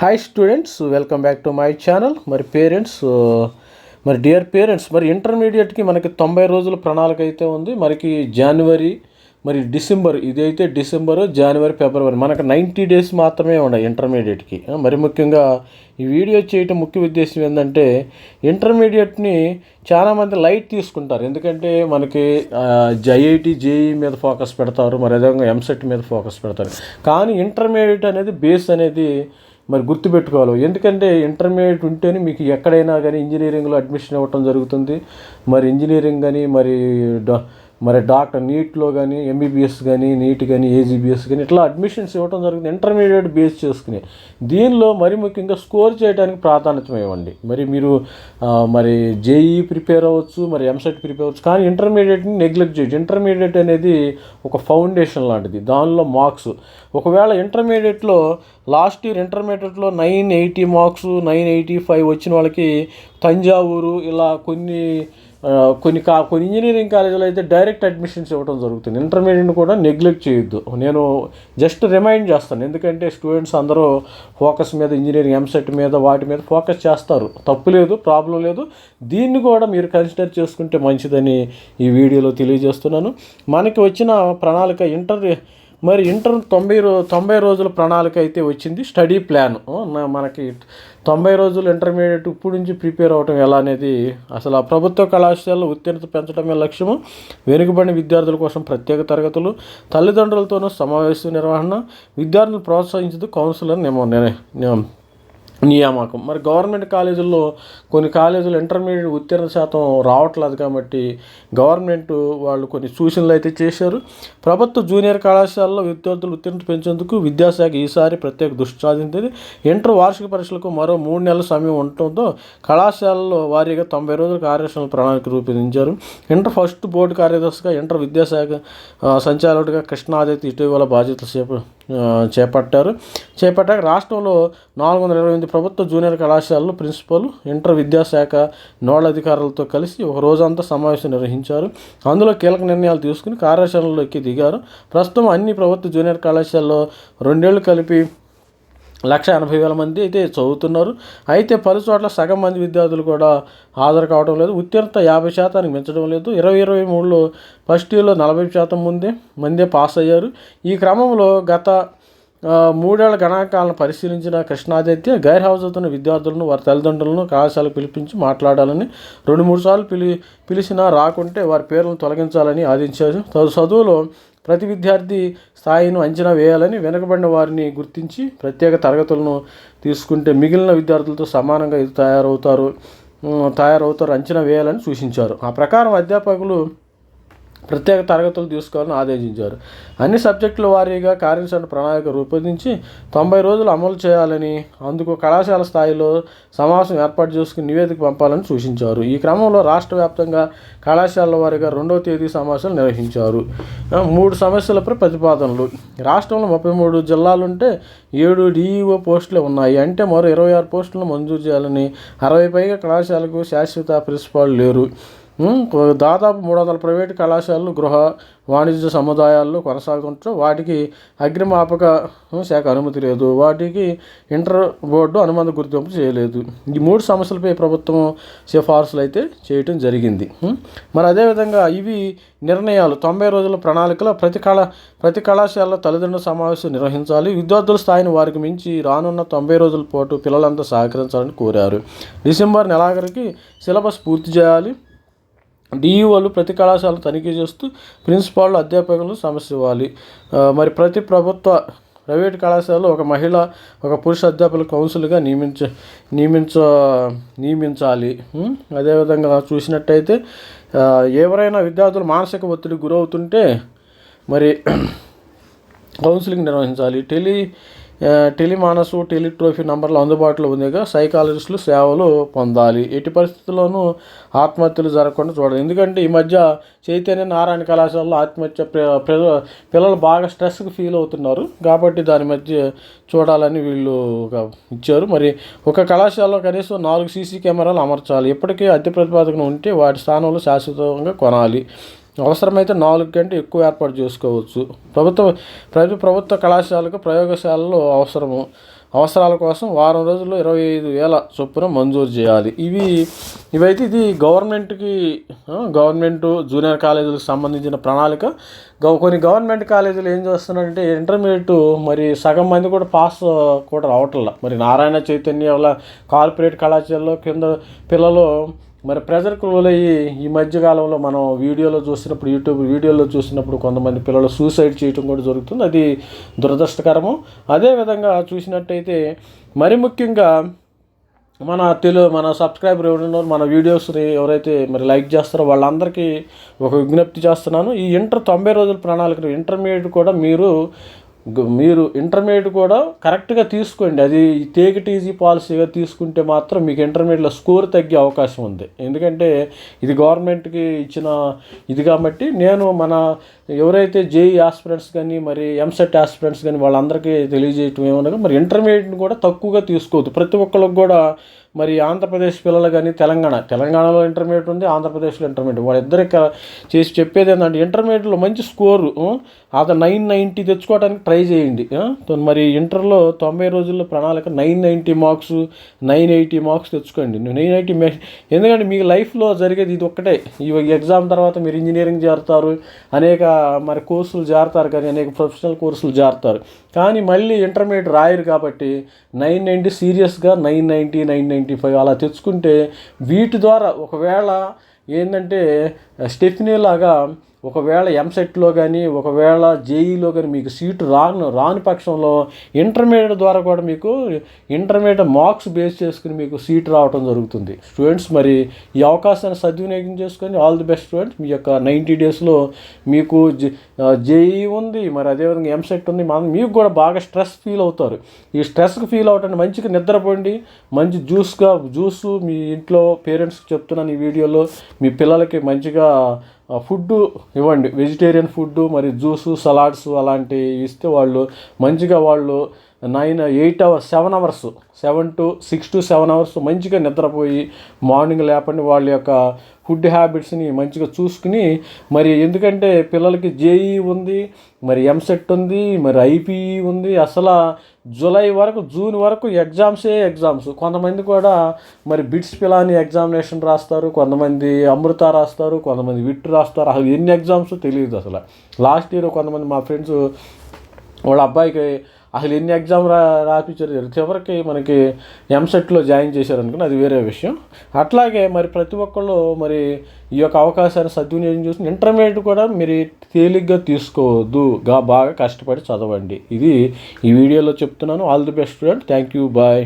Hi students welcome back to my channel మరి parents మరి dear parents మరి ఇంటర్మీడియట్కి మనకి తొంభై రోజుల ప్రణాళిక అయితే ఉంది. మనకి జనవరి మరి డిసెంబర్ ఇదైతే డిసెంబర్ జనవరి ఫిబ్రవరి మనకు నైంటీ డేస్ మాత్రమే ఉన్నాయి ఇంటర్మీడియట్కి మరి ముఖ్యంగా ఈ వీడియో చేయటం ముఖ్య ఉద్దేశం ఏంటంటే ఇంటర్మీడియట్ని చాలామంది లైట్ తీసుకుంటారు. ఎందుకంటే మనకి ఐఐటి జేఈ మీద ఫోకస్ పెడతారు మరి అదేవిధంగా ఎంసెట్ మీద ఫోకస్ పెడతారు. కానీ ఇంటర్మీడియట్ అనేది బేస్ అనేది మరి గుర్తుపెట్టుకోవాలి. ఎందుకంటే ఇంటర్మీడియట్ ఉంటేనే మీకు ఎక్కడైనా కానీ ఇంజనీరింగ్లో అడ్మిషన్ ఇవ్వటం జరుగుతుంది. మరి ఇంజనీరింగ్ కానీ మరి డా మరి డాక్టర్ నీట్లో కానీ ఎంబీబీఎస్ కానీ నీట్ కానీ ఏజీబీఎస్ కానీ ఇట్లా అడ్మిషన్స్ ఇవ్వడం జరుగుతుంది ఇంటర్మీడియట్ బేస్ చేసుకుని దీనిలో మరి ముఖ్యంగా స్కోర్ చేయడానికి ప్రాధాన్యత ఇవ్వండి. మరి మీరు మరి జేఈ ప్రిపేర్ అవ్వచ్చు మరి ఎంసెట్ ప్రిపేర్ అవ్వచ్చు కానీ ఇంటర్మీడియట్ని నెగ్లెక్ట్ చేయొచ్చు ఇంటర్మీడియట్ అనేది ఒక ఫౌండేషన్ లాంటిది. దానిలో మార్క్స్ ఒకవేళ ఇంటర్మీడియట్లో లాస్ట్ ఇయర్ ఇంటర్మీడియట్లో nine eighty marks nine eighty five వచ్చిన వాళ్ళకి తంజావూరు ఇలా కొన్ని కొన్ని కా కొన్ని ఇంజనీరింగ్ కాలేజీలో అయితే డైరెక్ట్ అడ్మిషన్స్ ఇవ్వడం జరుగుతుంది. ఇంటర్మీడియట్ కూడా నెగ్లెక్ట్ చేయొద్దు. నేను జస్ట్ రిమైండ్ చేస్తాను. ఎందుకంటే స్టూడెంట్స్ అందరూ ఫోకస్ మీద ఇంజనీరింగ్ ఎంసెట్ మీద వాటి మీద ఫోకస్ చేస్తారు. తప్పు లేదు ప్రాబ్లం లేదు. దీన్ని కూడా మీరు కన్సిడర్ చేసుకుంటే మంచిదని ఈ వీడియోలో తెలియజేస్తున్నాను. మనకి వచ్చిన ప్రణాళిక ఇంటర్ మరి ఇంటర్ తొంభై రో తొంభై రోజుల ప్రణాళిక అయితే వచ్చింది. Study plan. మనకి తొంభై రోజులు ఇంటర్మీడియట్ ఇప్పుడు నుంచి ప్రిపేర్ అవ్వటం ఎలా అనేది అసలు ఆ ప్రభుత్వ కళాశాలలో ఉత్తీర్ణత పెంచడమే లక్ష్యము వెనుకబడిన విద్యార్థుల కోసం ప్రత్యేక తరగతులు తల్లిదండ్రులతోనూ సమావేశ నిర్వహణ విద్యార్థులను ప్రోత్సహించదు కౌన్సిలర్ నియమం నియమం నియామకం. మరి గవర్నమెంట్ కాలేజీల్లో కొన్ని కాలేజీలు ఇంటర్మీడియట్ ఉత్తీర్ణ శాతం రావట్లేదు కాబట్టి గవర్నమెంట్ వాళ్ళు కొన్ని సూచనలు అయితే చేశారు. ప్రభుత్వ జూనియర్ కళాశాలలో విద్యార్థులు ఉత్తీర్ణత పెంచేందుకు విద్యాశాఖ ఈసారి ప్రత్యేక దృష్టి సాధించింది ఇంటర్ వార్షిక పరీక్షలకు మరో మూడు నెలల సమయం ఉండటంతో కళాశాలలో వారీగా తొంభై రోజుల కార్యాచరణ ప్రణాళిక రూపొందించారు. ఇంటర్ ఫస్ట్ బోర్డు కార్యదర్శిగా ఇంటర్ విద్యాశాఖ సంచాలకుడిగా కృష్ణాదిత్య ఇటీవల బాధ్యతలు చేప చేపట్టారు. చేపట్టాక రాష్ట్రంలో నాలుగు వందల ఇరవై ఎనిమిది ప్రభుత్వ జూనియర్ కళాశాలలు ప్రిన్సిపల్ ఇంటర్ విద్యాశాఖ నోడల్ అధికారులతో కలిసి ఒక రోజంతా సమావేశం నిర్వహించారు. అందులో కీలక నిర్ణయాలు తీసుకుని కార్యాచరణలోకి దిగారు. ప్రస్తుతం అన్ని ప్రభుత్వ జూనియర్ కళాశాలలో రెండేళ్ళు కలిపి లక్ష ఎనభై వేల మంది అయితే చదువుతున్నారు. అయితే పలు చోట్ల సగం మంది విద్యార్థులు కూడా హాజరు కావడం లేదు. ఉత్తీర్ణత యాభై శాతానికి మించడం లేదు. ఇరవై ఇరవై మూడులో ఫస్ట్ ఇయర్లో నలభై శాతం ముందే మందే పాస్ అయ్యారు. ఈ క్రమంలో గత మూడేళ్ళ గణాంకాలను పరిశీలించిన కృష్ణాదిత్య గైర్ హౌస్ అవుతున్న విద్యార్థులను వారి తల్లిదండ్రులను కళాశాలకు పిలిపించి మాట్లాడాలని రెండు మూడు సార్లు పిలి పిలిచినా రాకుంటే వారి పేర్లను తొలగించాలని ఆదేశించారు. చదువు- చదువులో ప్రతి విద్యార్థి స్థాయిను అంచనా వేయాలని వెనుకబడిన వారిని గుర్తించి ప్రత్యేక తరగతులను తీసుకుంటే మిగిలిన విద్యార్థులతో సమానంగా ఇది తయారవుతారు తయారవుతారు అంచనా వేయాలని సూచించారు. ఆ ప్రకారం అధ్యాపకులు ప్రత్యేక తరగతులు తీసుకోవాలని ఆదేశించారు. అన్ని సబ్జెక్టుల వారీగా కార్యాచరణ ప్రణాళిక రూపొందించి తొంభై రోజులు అమలు చేయాలని అందుకు కళాశాల స్థాయిలో సమావేశం ఏర్పాటు చేసుకుని నివేదిక పంపాలని సూచించారు. ఈ క్రమంలో రాష్ట్ర వ్యాప్తంగా కళాశాలల వారీగా రెండవ తేదీ సమావేశాలు నిర్వహించారు. మూడు సమస్యలపై ప్రతిపాదనలు. రాష్ట్రంలో ముప్పై మూడు జిల్లాలుంటే ఏడు డిఈఓ పోస్టులు ఉన్నాయి. అంటే మరో ఇరవై ఆరు పోస్టులను మంజూరు చేయాలని అరవై పైగా కళాశాలకు శాశ్వత ప్రిన్సిపాల్ లేరు. దాదాపు మూడు వందల ప్రైవేటు కళాశాలలు గృహ వాణిజ్య సముదాయాల్లో కొనసాగుతుంటే వాటికి అగ్నిమాపక శాఖ అనుమతి లేదు. వాటికి ఇంటర్ బోర్డు అనుమతి గుర్తింపు చేయలేదు. ఈ మూడు సమస్యలపై ప్రభుత్వం సిఫార్సులు అయితే చేయటం జరిగింది. మరి అదేవిధంగా ఇవి నిర్ణయాలు తొంభై రోజుల ప్రణాళికలో ప్రతి కళ ప్రతి కళాశాలలో తల్లిదండ్రుల సమావేశం నిర్వహించాలి. విద్యార్థుల స్థాయిని వారికి మించి రానున్న తొంభై రోజుల పాటు పిల్లలంతా సహకరించాలని కోరారు. డిసెంబర్ నెలాఖరికి సిలబస్ పూర్తి చేయాలి. డిఈఓలు ప్రతి కళాశాల తనిఖీ చేస్తూ ప్రిన్సిపాల్ అధ్యాపకులు సమస్య ఇవ్వాలి మరి ప్రతి ప్రభుత్వ ప్రైవేట్ కళాశాలలో ఒక మహిళ ఒక పురుష అధ్యాపకులు కౌన్సిల్గా నియమించ నియమించ నియమించాలి. అదేవిధంగా చూసినట్టయితే ఎవరైనా విద్యార్థులు మానసిక ఒత్తిడి గురవుతుంటే మరి కౌన్సిలింగ్ నిర్వహించాలి. టెలి టెలిమానసు టెలిట్రోఫీ నంబర్లు అందుబాటులో ఉందిగా సైకాలజిస్టులు సేవలు పొందాలి. ఎట్టి పరిస్థితుల్లోనూ ఆత్మహత్యలు జరగకుండా చూడాలి. ఎందుకంటే ఈ మధ్య చైతన్య నారాయణ కళాశాలలో ఆత్మహత్య ప్ర- పిల్లలు బాగా స్ట్రెస్కి ఫీల్ అవుతున్నారు. కాబట్టి దాని మధ్య చూడాలని వీళ్ళు ఒక ఇచ్చారు. మరి ఒక కళాశాలలో కనీసం నాలుగు సీసీ కెమెరాలు అమర్చాలి. ఇప్పటికీ అద్దె ప్రతిపాదన ఉంటే వాటి స్థానంలో శాశ్వతంగా కొనాలి. అవసరమైతే నాలుగు కంటే ఎక్కువ ఏర్పాటు చేసుకోవచ్చు. ప్రభుత్వ ప్రతి ప్రభుత్వ కళాశాలకు ప్రయోగశాలలు అవసరము. అవసరాల కోసం వారం రోజుల్లో ఇరవై ఐదు వేల చొప్పున మంజూరు చేయాలి. ఇవి ఇవైతే ఇది గవర్నమెంట్కి గవర్నమెంటు గవర్నమెంట్ జూనియర్ కాలేజీలకు సంబంధించిన ప్రణాళిక. గవ కొన్ని గవర్నమెంట్ కాలేజీలు ఏం చేస్తున్నారంటే ఇంటర్మీడియట్ మరి సగం మంది కూడా పాస్ కూడా రావట్లా. మరి నారాయణ చైతన్య వల్ల కార్పొరేట్ కళాశాలలో కింద పిల్లలు మరి ప్రెజర్కు లోలయ్యి ఈ మధ్యకాలంలో మనం వీడియోలో చూసినప్పుడు యూట్యూబ్ వీడియోలో చూసినప్పుడు కొంతమంది పిల్లలు సూసైడ్ చేయటం కూడా జరుగుతుంది. అది దురదృష్టకరము. అదేవిధంగా చూసినట్టయితే మరి ముఖ్యంగా మన తెలుగు మన సబ్స్క్రైబర్ ఎవరినో మన వీడియోస్ని ఎవరైతే మరి లైక్ చేస్తారో వాళ్ళందరికీ ఒక విజ్ఞప్తి చేస్తున్నాను. ఈ ఇంటర్ తొంభై రోజుల ప్రణాళిక ఇంటర్మీడియట్ కూడా మీరు మీరు ఇంటర్మీడియట్ కూడా కరెక్ట్గా తీసుకోండి. అది టేక్ ఇట్ ఈజీ పాలసీగా తీసుకుంటే మాత్రం మీకు ఇంటర్మీడియట్లో స్కోర్ తగ్గే అవకాశం ఉంది. ఎందుకంటే ఇది గవర్నమెంట్కి ఇచ్చిన ఇది కాబట్టి నేను మన ఎవరైతే జేఈ ఆస్పిరెంట్స్ కానీ మరి ఎంసెట్ ఆస్పిరెంట్స్ కానీ వాళ్ళందరికీ తెలియజేయటం ఏమనగా మరి ఇంటర్మీడియట్ని కూడా తక్కువగా తీసుకోవద్దు. ప్రతి ఒక్కరికి కూడా మరి ఆంధ్రప్రదేశ్ పిల్లలు కానీ తెలంగాణ తెలంగాణలో ఇంటర్మీడియట్ ఉంది ఆంధ్రప్రదేశ్లో ఇంటర్మీడియట్ వాళ్ళిద్దరికి చేసి చెప్పేది ఏంటంటే ఇంటర్మీడియట్లో మంచి స్కోరు అతను నైన్ నైంటీ తెచ్చుకోవడానికి ట్రై చేయండి మరి ఇంటర్లో తొంభై రోజుల్లో ప్రణాళిక nine ninety marks nine eighty marks తెచ్చుకోండి. నైన్ ఎయిటీ ఎందుకంటే మీకు లైఫ్లో జరిగేది ఇది ఒక్కటే. ఈ ఎగ్జామ్ తర్వాత మీరు ఇంజనీరింగ్ చేరుతారు అనేక మరి కోర్సులు చేరుతారు కానీ అనేక ప్రొఫెషనల్ కోర్సులు చేరుతారు కానీ మళ్ళీ ఇంటర్మీడియట్ రాయరు కాబట్టి నైన్ నైంటీ సీరియస్గా nine ninety nine ninety five అలా తెచ్చుకుంటే వీటి ద్వారా ఒకవేళ ఏంటంటే స్టెఫినీ లాగా ఒకవేళ ఎంసెట్లో కానీ ఒకవేళ జేఈలో కానీ మీకు సీటు రాను రాని పక్షంలో ఇంటర్మీడియట్ ద్వారా కూడా మీకు ఇంటర్మీడియట్ మార్క్స్ బేస్ చేసుకుని మీకు సీట్ రావడం జరుగుతుంది. స్టూడెంట్స్ మరి ఈ అవకాశాన్ని సద్వినియోగం చేసుకొని ఆల్ ది బెస్ట్ స్టూడెంట్స్ మీ యొక్క నైంటీ డేస్లో మీకు జేఈ ఉంది మరి అదేవిధంగా ఎంసెట్ ఉంది. మనం మీకు కూడా బాగా స్ట్రెస్ ఫీల్ అవుతారు. ఈ స్ట్రెస్కి ఫీల్ అవటానికి మంచిగా నిద్రపోండి. మంచి జ్యూస్గా జ్యూస్ మీ ఇంట్లో పేరెంట్స్కి చెప్తున్నాను ఈ వీడియోలో మీ పిల్లలకి మంచిగా ఫుడ్ ఇవ్వండి. వెజిటేరియన్ ఫుడ్ మరి జ్యూసు సలాడ్స్ అలాంటివి ఇస్తే వాళ్ళు మంచిగా వాళ్ళు nine eight hours seven hours seven to six to seven hours మంచిగా నిద్రపోయి మార్నింగ్ లేపండి వాళ్ళ యొక్క ఫుడ్ హ్యాబిట్స్ని మంచిగా చూసుకుని మరి ఎందుకంటే పిల్లలకి జేఈ ఉంది మరి ఎంసెట్ ఉంది మరి ఐపీఈ ఉంది అసలు జూలై వరకు జూన్ వరకు ఎగ్జామ్సే ఎగ్జామ్స్. కొంతమంది కూడా మరి బిట్స్ పిలాని ఎగ్జామినేషన్ రాస్తారు కొంతమంది అమృత రాస్తారు కొంతమంది విట్ రాస్తారు అసలు ఎన్ని ఎగ్జామ్స్ తెలియదు అసలు. లాస్ట్ ఇయర్ కొంతమంది మా ఫ్రెండ్స్ వాళ్ళ అబ్బాయికి అసలు ఎన్ని ఎగ్జామ్ రా రాపించారు చివరికి మనకి ఎంసెట్లో జాయిన్ చేశారు అనుకుని అది వేరే విషయం. అట్లాగే మరి ప్రతి ఒక్కళ్ళు మరి ఈ యొక్క అవకాశాన్ని సద్వినియోగం చూసి ఇంటర్మీడియట్ కూడా మీరు తేలిగ్గా తీసుకోవద్దు. గా బాగా కష్టపడి చదవండి. ఇది ఈ వీడియోలో చెప్తున్నాను. All the best student thank you bye